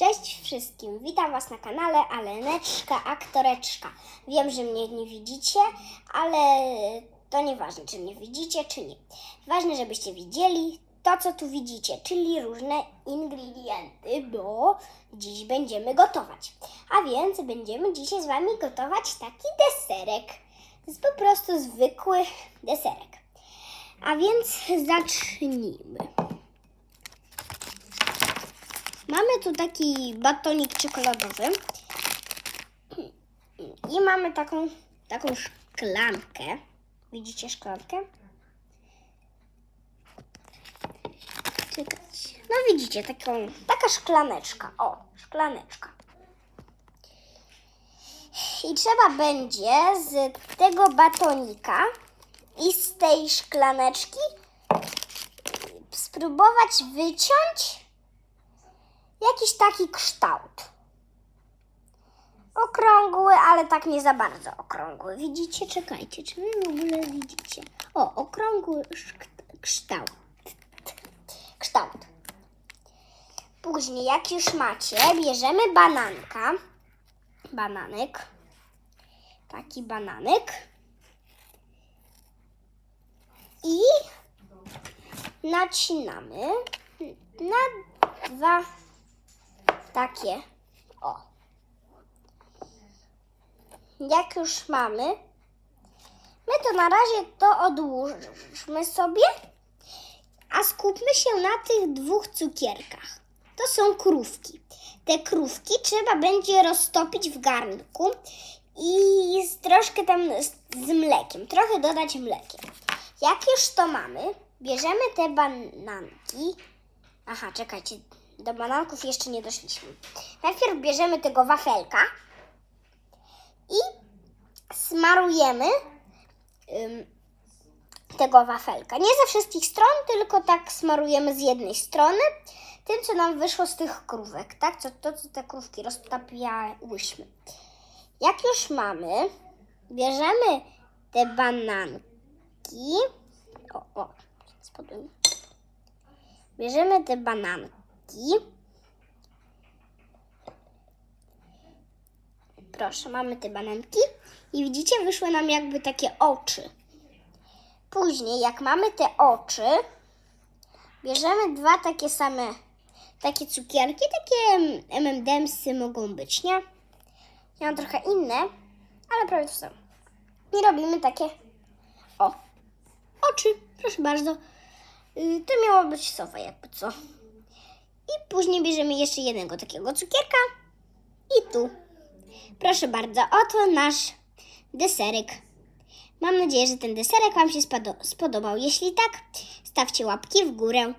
Cześć wszystkim, witam Was na kanale Aleneczka Aktoreczka. Wiem, że mnie nie widzicie, ale to nieważne, czy mnie widzicie, czy nie. Ważne, żebyście widzieli to, co tu widzicie, czyli różne ingredienty, bo dziś będziemy gotować. A więc będziemy dzisiaj z Wami gotować taki deserek. To jest po prostu zwykły deserek. A więc zacznijmy. Mamy tu taki batonik czekoladowy i mamy taką, taką szklankę. Widzicie szklankę? No widzicie, taką, taka szklaneczka. O, szklaneczka. I trzeba będzie z tego batonika i z tej szklaneczki spróbować wyciąć jakiś taki kształt. Okrągły, ale tak nie za bardzo okrągły. Widzicie? Czekajcie, czy wy w ogóle widzicie? O, okrągły kształt. Kształt. Później, jak już macie, bierzemy bananka. Bananek. Taki bananek. I nacinamy na dwa takie. O. Jak już mamy, my to na razie to odłóżmy sobie, a skupmy się na tych dwóch cukierkach. To są krówki. Te krówki trzeba będzie roztopić w garnku i troszkę tam z mlekiem, trochę dodać mlekiem. Jak już to mamy, bierzemy te bananki. Aha, czekajcie, do bananków jeszcze nie doszliśmy. Najpierw bierzemy tego wafelka i smarujemy ym, tego wafelka. Nie ze wszystkich stron, tylko tak smarujemy z jednej strony. Tym, co nam wyszło z tych krówek, tak? Co, to, co te krówki roztapiałyśmy. Jak już mamy, bierzemy te bananki. O, o, spadły. Bierzemy te bananki. Proszę, mamy te bananki. I widzicie, wyszły nam jakby takie oczy. Później, jak mamy te oczy, bierzemy dwa takie same, takie cukierki, takie M&M'sy mogą być, nie? Ja mam trochę inne, ale prawie to samo. I robimy takie, o, oczy, proszę bardzo. Y, To miało być sowa, jakby co. I później bierzemy jeszcze jednego takiego cukierka i tu. Proszę bardzo, oto nasz deserek. Mam nadzieję, że ten deserek Wam się spodo- spodobał. Jeśli tak, stawcie łapki w górę